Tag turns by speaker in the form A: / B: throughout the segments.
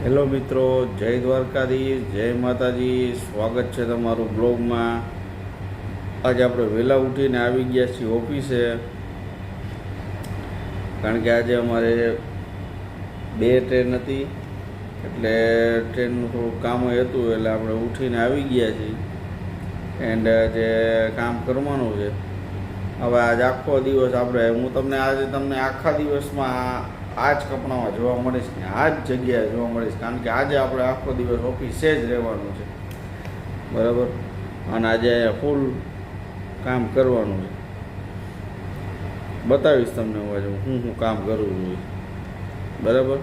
A: Hello મિત્રો, જય દ્વારકાધીશ, જય માતાજી, સ્વાગત છે તમારું બ્લોગમાં. આજે આપણે વહેલા ઉઠીને આવી ગયા છીએ ઓફિસે, કારણ કે આજે અમારે બે ટ્રેન હતી, એટલે ટ્રેનનું થોડું કામ હતું, એટલે આપણે ઉઠીને આવી ગયા છીએ. એન્ડ જે કામ કરવાનું છે. હવે આજ આખો દિવસ આપણે, હું તમને આજે તમને આખા દિવસમાં આ જ કપડામાં જોવા મળીશ ને આ જ જગ્યાએ જોવા મળીશ. કારણ કે આજે આપણે આખો દિવસ ઓફિસે જ રહેવાનું છે. બરાબર? અને આજે ફૂલ કામ કરવાનું છે. બતાવીશ તમને હું આજે હું શું કામ કરું છું એ. બરાબર?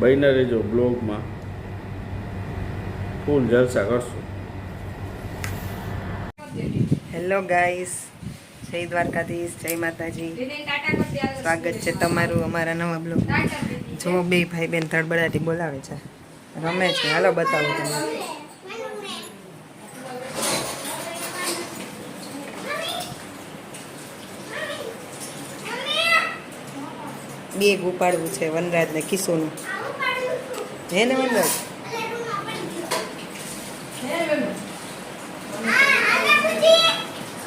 A: બહીને રહેજો બ્લોગમાં. ફૂલ જલસા કરશું.
B: હેલો ગાઈસ જય દ્વારકાધીશ જય માતાજી. સ્વાગત છે તમારું અમારા નવા બ્લોગ. જો બે ભાઈ બેન ધડબડાટી બોલાવે છે. રમે છે. હાલો બતાવો તમે બેગ ઉપાડવું છે વનરાજ ને કિશોનું હે ને વનરાજ?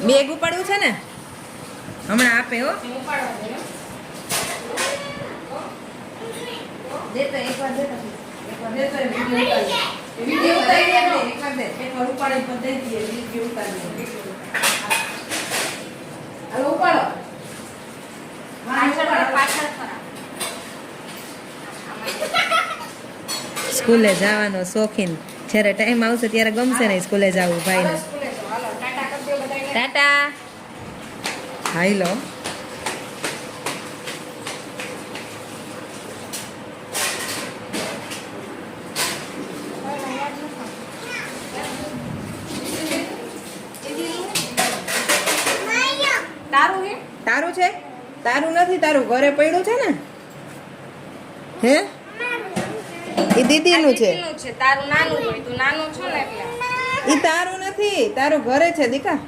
B: બેગ ઉપાડવું છે ને? હમણાં આપે હો. સ્કૂલે જવાનો શોખીન. જ્યારે ટાઈમ આવશે ત્યારે ગમશે નહીં સ્કૂલે જવું ભાઈને. ટાટા. હાઈ લો
C: તારું
B: તારું છે? તારું નથી તારું ઘરે પડ્યું છે ને? હે? એ દીદીનું છે.
C: છે તારું નાનું હોય તું નાનું છો ને એટલે.
B: એ તારું નથી તારું ઘરે છે દીકા.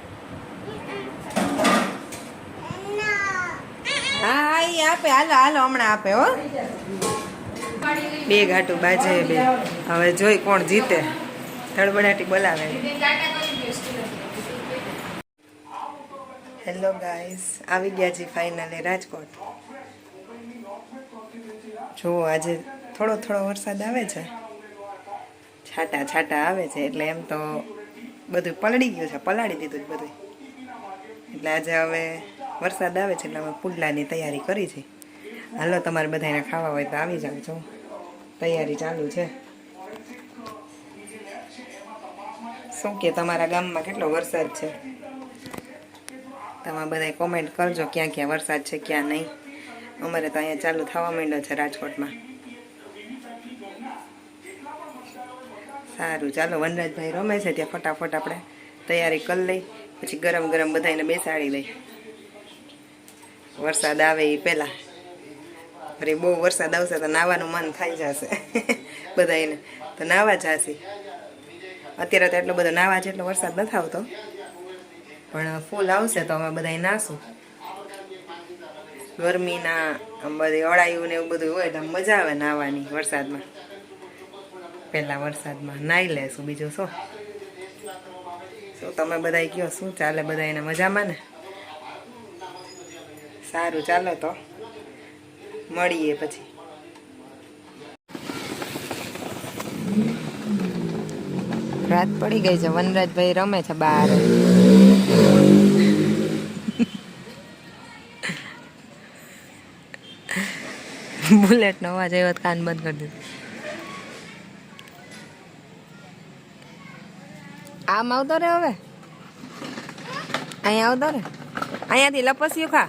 B: હા હા એ આપે. હાલો હાલો, હમણાં આપે, હો. બે ઘાટું બાજે બે. હવે જોઈ કોણ જીતે. ધડબડાટી બોલાવે. હેલો ગાઈસ આવી ગયા છે ફાઇનલી રાજકોટ. જુઓ, આજે થોડો થોડો વરસાદ આવે છે. છાટા છાટા આવે છે, એટલે એમ તો બધું પલળી ગયું છે. પલાળી દીધું છે બધું. એટલે આજે હવે વરસાદ આવે છે એટલે અમે પુડલાની તૈયારી કરી છે. હાલો, તમારે બધાને ખાવા હોય તો આવી જાવ છો તૈયારી ચાલુ છે. શું કે તમારા ગામમાં કેટલો વરસાદ છે? તમે બધા કોમેન્ટ કરજો ક્યાં ક્યાં વરસાદ છે, ક્યાં નહીં. અમારે તો અહીંયા ચાલુ થવા માંડ્યો છે રાજકોટમાં. સારું, ચાલો, વનરાજભાઈ રમે છે, ત્યાં ફટાફટ આપણે તૈયારી કરી લઈ, પછી ગરમ ગરમ બધાને બેસાડી લઈ. વરસાદ આવે એ પહેલાં. ફરી બહુ વરસાદ આવશે તો નાવાનું મન થઈ જશે. બધાને તો નાવા જશે. અત્યારે તો એટલો બધો નાવા એટલો વરસાદ નથી આવતો. પણ ફૂલ આવશે તો અમે બધા નાશું ગરમીના આમ બધી અળાયું ને એવું બધું હોય તો મજા આવે નાવાની વરસાદમાં. પહેલાં વરસાદમાં નાહી લેશું બીજું શું? શું તમે બધા કયો, શું ચાલે બધા એને મજામાં ને? સારું, ચાલો તો. મળીએ પછી. રાત પડી ગઈ છે, વનરાજભાઈ રમે છે બહાર. બુલેટ નો અવાજ આવ્યો કાન બંધ કરી દીધું. આમ આવતો રે હવે? અહીંયા આવતો રે? અહીંયાથી લપસ્યું ખા.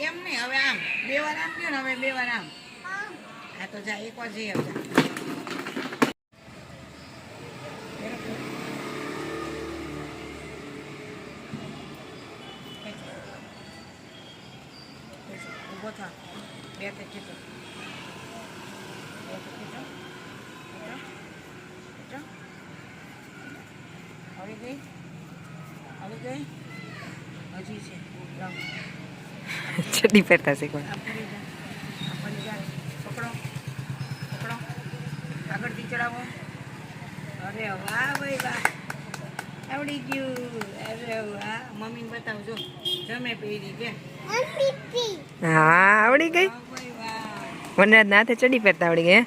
D: એમ નહીં હવે આમ બે વાર આમ ગયો ને હવે બે વાર આમ હા તો જા એક વાર જઈ આવતા ઊભો થા બે તે કીધો આવી ગઈ આવી ગઈ હજી છે
B: ચડ્ડી પહેરતા શીખવા
D: આગળથી ચડાવો અરે વાહ ભાઈ વાહ આવડી ગયું અરે વાહ મમ્મીને બતાવજો જમે પહેરી કે
B: હા આવડી ગઈ વનરાજ નાથે ચડી પહેરતા આવડી ગઈ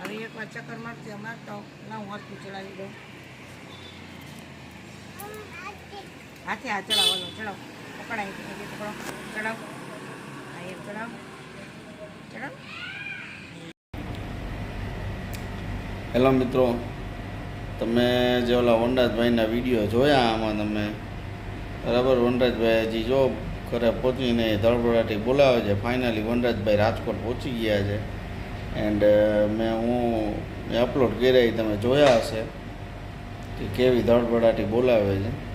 D: હવે એકવાર ચક્કર મારતી મારતો ના હું ચડાવી દઉં હાથે હાથ ચડાવવાનો ચડાવ. પકડાય પકડો ચડાવ. આ એક ચડાવ. ચડાવ.
A: હેલો મિત્રો, તમે જે ઓલા વનરાજભાઈના વીડિયો જોયા આમાં તમે? બરાબર, વનરાજભાઈ હજી જો ઘરે પહોંચીને ધડબડાટી બોલાવે છે. ફાઇનલી વનરાજભાઈ રાજકોટ પહોંચી ગયા છે. એન્ડ મેં હું અપલોડ કર્યા તમે જોયા હશે. કે કેવી ધડબડાટી બોલાવે છે.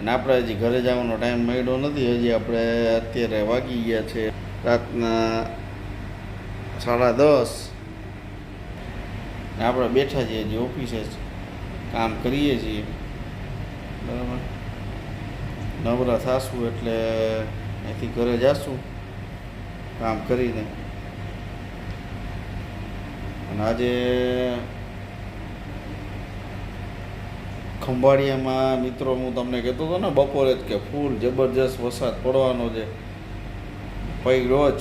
A: અને આપણે હજી ઘરે જવાનો ટાઈમ મળ્યો નથી, હજી આપણે અત્યારે વાગી ગયા છે રાતના સાડા દસ. આપણે બેઠા છીએ હજી ઓફિસે જ, કામ કરીએ છીએ. બરાબર? નવરા થશું એટલે અહીંથી ઘરે જશું, કામ કરીને. અને આજે ખંભાળિયામાં મિત્રો, હું તમને કહેતો હતો ને, બપોરે જ કે ફૂલ જબરજસ્ત વરસાદ પડવાનો છે. પૈ રોજ.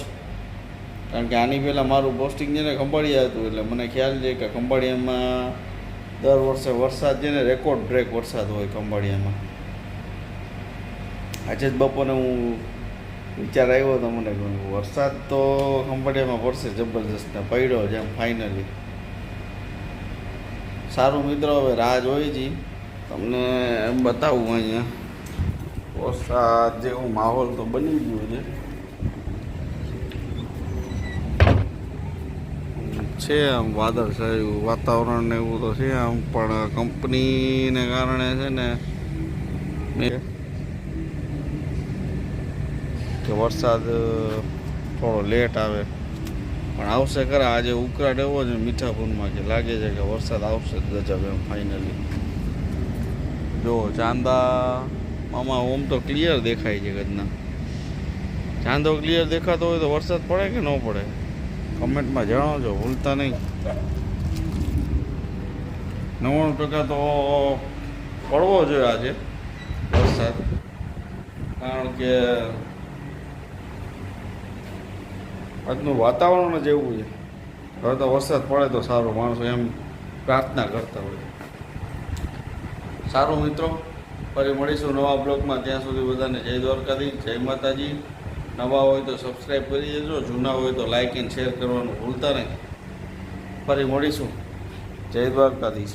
A: કારણ કે આની પહેલાં મારું પોસ્ટિંગ છે ને ખંભાળિયા હતું, એટલે મને ખ્યાલ છે કે ખંભાળિયામાં દર વર્ષે વરસાદ છે ને રેકોર્ડ બ્રેક વરસાદ હોય ખંભાળિયામાં. આજે જ બપોરે હું વિચાર આવ્યો હતો મને વરસાદ તો ખંભાળિયામાં પડશે જબરજસ્ત ને પડ્યો એમ ફાઇનલી સારું મિત્રો, હવે રાહ જોઈ છી તમને બતાવું અહીંયા. વરસાદ જેવું માહોલ તો બની ગયો છે. છે આમ વાદળછાયું વાતાવરણ ને એવું તો છે આમ, પણ કંપનીને કારણે છે ને કે વરસાદ થોડો લેટ આવે. પણ આવશે ખરા, આજે ઉકળાટ એવો છે મીઠાપુરમાં કે લાગે છે કે વરસાદ આવશે જ ગજબ એમ ફાઇનલી જો, ચાંદા આમાં ઓમ તો ક્લિયર દેખાય છે ગજના. ચાંદો ક્લિયર દેખાતો હોય તો વરસાદ પડે કે ન પડે? કમેન્ટમાં જણાવજો, ભૂલતા નહીં. નવ્વાણું ટકા તો પડવો જોઈએ આજે, વરસાદ. કારણ કે આજનું વાતાવરણ જ એવું છે. હવે તો વરસાદ પડે તો સારું, માણસો એમ પ્રાર્થના કરતા હોય. સારું મિત્રો, ફરી મળીશું નવા બ્લોગમાં. ત્યાં સુધી બધાને જય દ્વારકાધી જય માતાજી. નવા હોય તો સબસ્ક્રાઈબ કરી દેજો, જૂના હોય તો લાઇક એન્ડ શેર કરવાનું ભૂલતા નહીં. ફરી મળીશું. જય દ્વારકાધીશ.